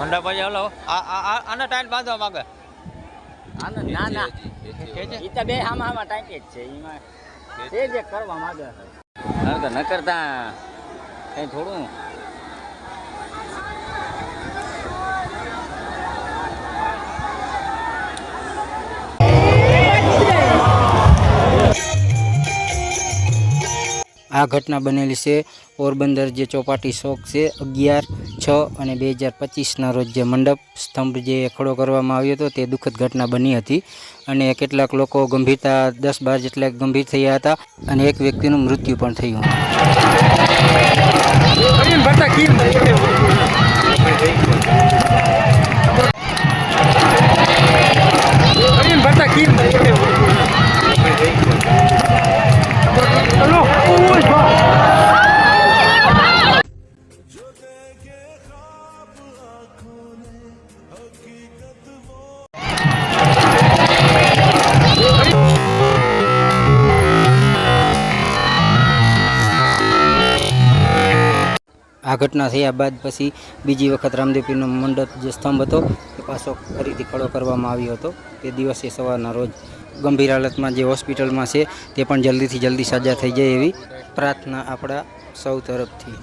મંડપ પછી હલો. આ આ- આને ટાઈટ બાંધવા માંગે. આને ના ના. કે છે ઈ તો બે આમાં આમાં ટાઈટ જ છે એમાં તે જે કરવા માંગે. હવે તો ન કરતા કઈ થોડું આ ઘટના બનેલી છે. પોરબંદર જે ચોપાટી ચોક છે, અગિયાર છ અને બે હજાર પચીસના રોજ જે મંડપ સ્તંભ જે ખડો કરવામાં આવ્યો હતો, તે દુઃખદ ઘટના બની હતી અને કેટલાક લોકો ગંભીરતા દસ બાર જેટલા ગંભીર થયા હતા અને એક વ્યક્તિનું મૃત્યુ પણ થયું હતું. આ ઘટના થયા બાદ પછી બીજી વખત રામદેવપીરનો મંડપ જે સ્તંભ હતો, એ પાછો ફરીથી ખડો કરવામાં આવ્યો હતો. તે દિવસે સવારના રોજ ગંભીર હાલતમાં જે હોસ્પિટલમાં છે, તે પણ જલ્દીથી જલ્દી સાજા થઈ જાય એવી પ્રાર્થના આપણા સૌ તરફથી.